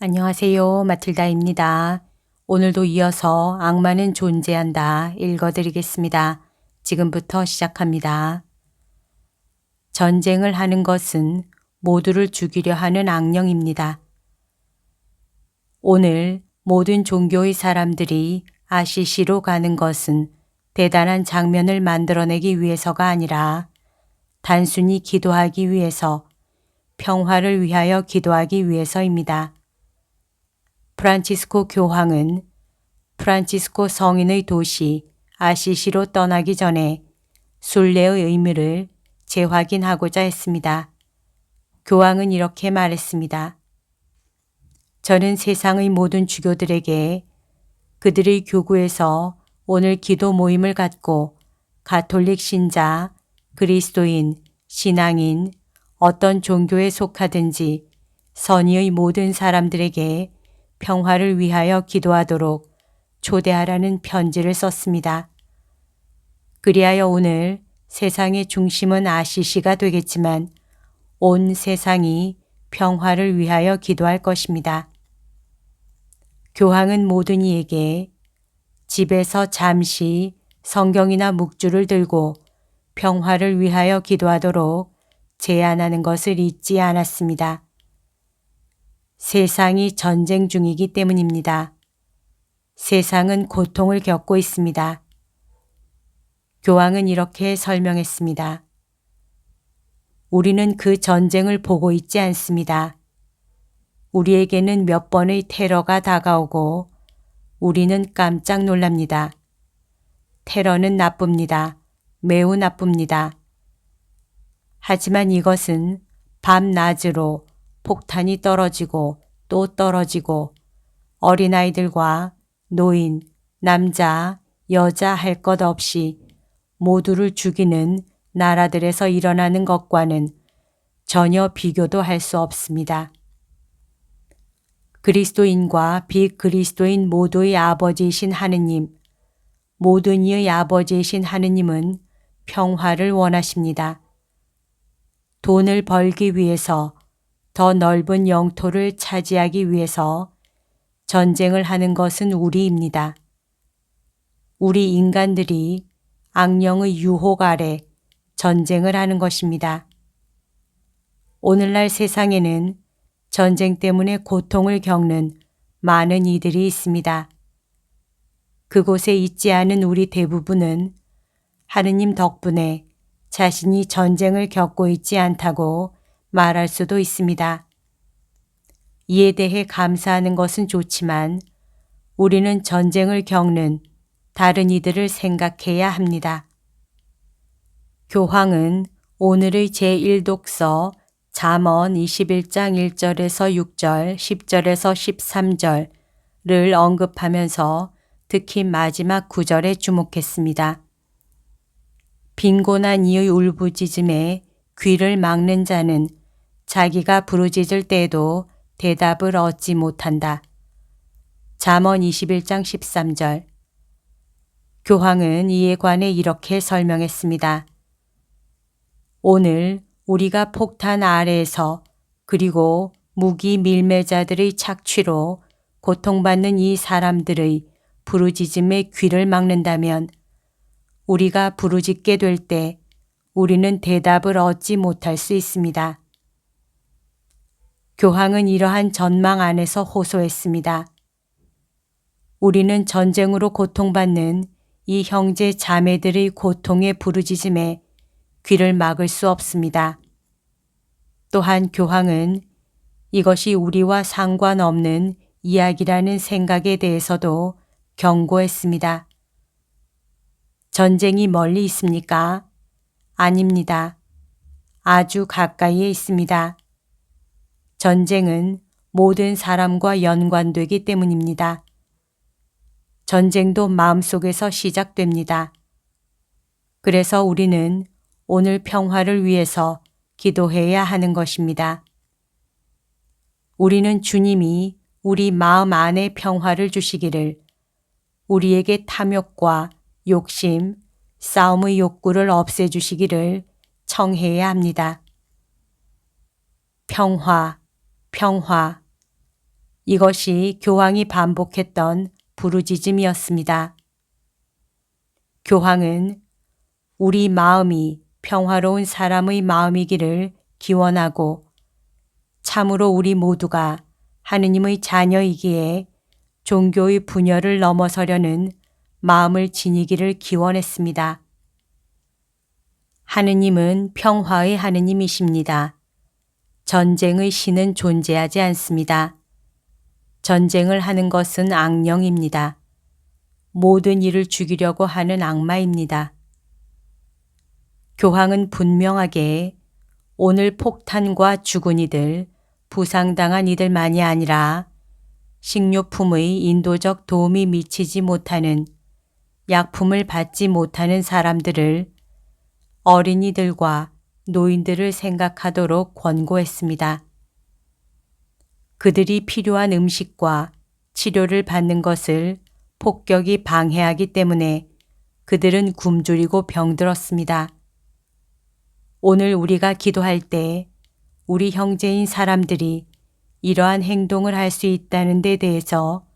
안녕하세요. 마틸다입니다. 오늘도 이어서 악마는 존재한다 읽어드리겠습니다. 지금부터 시작합니다. 전쟁을 하는 것은 모두를 죽이려 하는 악령입니다. 오늘 모든 종교의 사람들이 아시시로 가는 것은 대단한 장면을 만들어내기 위해서가 아니라 단순히 기도하기 위해서 평화를 위하여 기도하기 위해서입니다. 프란치스코 교황은 프란치스코 성인의 도시 아시시로 떠나기 전에 순례의 의미를 재확인하고자 했습니다. 교황은 이렇게 말했습니다. 저는 세상의 모든 주교들에게 그들의 교구에서 오늘 기도 모임을 갖고 가톨릭 신자, 그리스도인, 신앙인, 어떤 종교에 속하든지 선의의 모든 사람들에게 평화를 위하여 기도하도록 초대하라는 편지를 썼습니다. 그리하여 오늘 세상의 중심은 아시시가 되겠지만 온 세상이 평화를 위하여 기도할 것입니다. 교황은 모든 이에게 집에서 잠시 성경이나 묵주를 들고 평화를 위하여 기도하도록 제안하는 것을 잊지 않았습니다. 세상이 전쟁 중이기 때문입니다. 세상은 고통을 겪고 있습니다. 교황은 이렇게 설명했습니다. 우리는 그 전쟁을 보고 있지 않습니다. 우리에게는 몇 번의 테러가 다가오고 우리는 깜짝 놀랍니다. 테러는 나쁩니다. 매우 나쁩니다. 하지만 이것은 밤낮으로 폭탄이 떨어지고 또 떨어지고 어린아이들과 노인, 남자, 여자 할 것 없이 모두를 죽이는 나라들에서 일어나는 것과는 전혀 비교도 할 수 없습니다. 그리스도인과 비그리스도인 모두의 아버지이신 하느님, 모든 이의 아버지이신 하느님은 평화를 원하십니다. 돈을 벌기 위해서 더 넓은 영토를 차지하기 위해서 전쟁을 하는 것은 우리입니다. 우리 인간들이 악령의 유혹 아래 전쟁을 하는 것입니다. 오늘날 세상에는 전쟁 때문에 고통을 겪는 많은 이들이 있습니다. 그곳에 있지 않은 우리 대부분은 하느님 덕분에 자신이 전쟁을 겪고 있지 않다고 말할 수도 있습니다. 이에 대해 감사하는 것은 좋지만 우리는 전쟁을 겪는 다른 이들을 생각해야 합니다. 교황은 오늘의 제1독서 잠언 21장 1절에서 6절, 10절에서 13절을 언급하면서 특히 마지막 구절에 주목했습니다. 빈곤한 이의 울부짖음에 귀를 막는 자는 자기가 부르짖을 때에도 대답을 얻지 못한다. 잠언 21장 13절 교황은 이에 관해 이렇게 설명했습니다. 오늘 우리가 폭탄 아래에서 그리고 무기 밀매자들의 착취로 고통받는 이 사람들의 부르짖음에 귀를 막는다면 우리가 부르짖게 될 때 우리는 대답을 얻지 못할 수 있습니다. 교황은 이러한 전망 안에서 호소했습니다. 우리는 전쟁으로 고통받는 이 형제 자매들의 고통의 부르짖음에 귀를 막을 수 없습니다. 또한 교황은 이것이 우리와 상관없는 이야기라는 생각에 대해서도 경고했습니다. 전쟁이 멀리 있습니까? 아닙니다. 아주 가까이에 있습니다. 전쟁은 모든 사람과 연관되기 때문입니다. 전쟁도 마음속에서 시작됩니다. 그래서 우리는 오늘 평화를 위해서 기도해야 하는 것입니다. 우리는 주님이 우리 마음 안에 평화를 주시기를 우리에게 탐욕과 욕심, 싸움의 욕구를 없애주시기를 청해야 합니다. 평화, 평화. 이것이 교황이 반복했던 부르짖음이었습니다. 교황은 우리 마음이 평화로운 사람의 마음이기를 기원하고 참으로 우리 모두가 하느님의 자녀이기에 종교의 분열을 넘어서려는 마음을 지니기를 기원했습니다. 하느님은 평화의 하느님이십니다. 전쟁의 신은 존재하지 않습니다. 전쟁을 하는 것은 악령입니다. 모든 일을 죽이려고 하는 악마입니다. 교황은 분명하게 오늘 폭탄과 죽은 이들, 부상당한 이들만이 아니라 식료품의 인도적 도움이 미치지 못하는 약품을 받지 못하는 사람들을 어린이들과 노인들을 생각하도록 권고했습니다. 그들이 필요한 음식과 치료를 받는 것을 폭격이 방해하기 때문에 그들은 굶주리고 병들었습니다. 오늘 우리가 기도할 때 우리 형제인 사람들이 이러한 행동을 할 수 있다는 데 대해서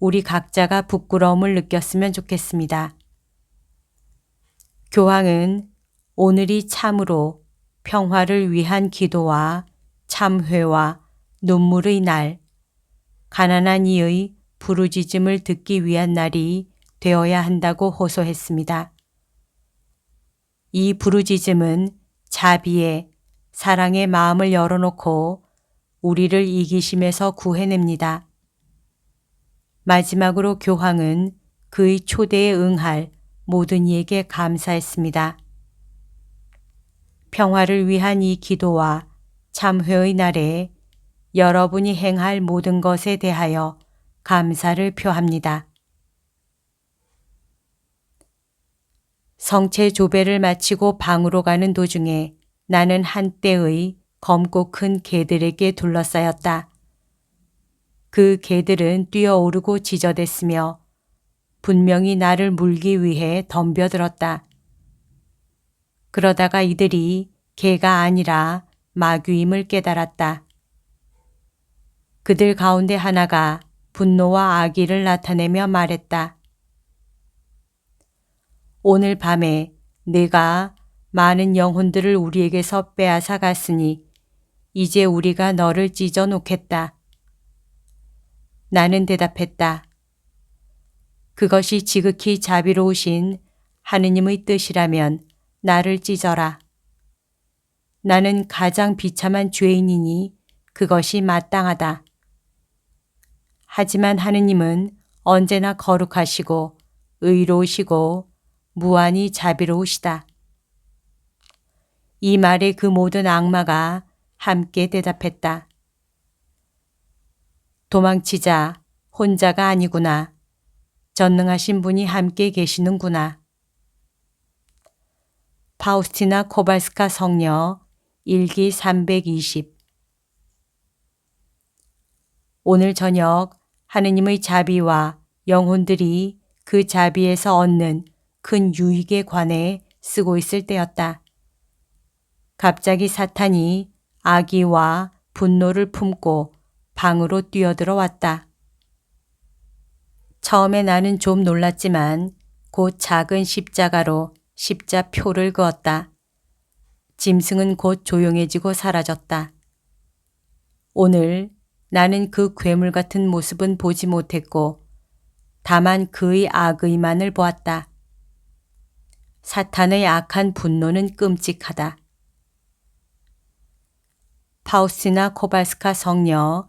우리 각자가 부끄러움을 느꼈으면 좋겠습니다. 교황은 오늘이 참으로 평화를 위한 기도와 참회와 눈물의 날, 가난한 이의 부르짖음을 듣기 위한 날이 되어야 한다고 호소했습니다. 이 부르짖음은 자비에 사랑의 마음을 열어놓고 우리를 이기심에서 구해냅니다. 마지막으로 교황은 그의 초대에 응할 모든 이에게 감사했습니다. 평화를 위한 이 기도와 참회의 날에 여러분이 행할 모든 것에 대하여 감사를 표합니다. 성체 조배를 마치고 방으로 가는 도중에 나는 한때의 검고 큰 개들에게 둘러싸였다. 그 개들은 뛰어오르고 지저댔으며 분명히 나를 물기 위해 덤벼들었다. 그러다가 이들이 개가 아니라 마귀임을 깨달았다. 그들 가운데 하나가 분노와 악의를 나타내며 말했다. 오늘 밤에 내가 많은 영혼들을 우리에게서 빼앗아 갔으니 이제 우리가 너를 찢어 놓겠다. 나는 대답했다. 그것이 지극히 자비로우신 하느님의 뜻이라면 나를 찢어라. 나는 가장 비참한 죄인이니 그것이 마땅하다. 하지만 하느님은 언제나 거룩하시고 의로우시고 무한히 자비로우시다. 이 말에 그 모든 악마가 함께 대답했다. 도망치자 혼자가 아니구나. 전능하신 분이 함께 계시는구나. 파우스티나 코발스카 성녀 일기 320 오늘 저녁 하느님의 자비와 영혼들이 그 자비에서 얻는 큰 유익에 관해 쓰고 있을 때였다. 갑자기 사탄이 악의와 분노를 품고 방으로 뛰어들어 왔다. 처음에 나는 좀 놀랐지만 곧 작은 십자가로 십자표를 그었다. 짐승은 곧 조용해지고 사라졌다. 오늘 나는 그 괴물 같은 모습은 보지 못했고 다만 그의 악의만을 보았다. 사탄의 악한 분노는 끔찍하다. 파우스나 코발스카 성녀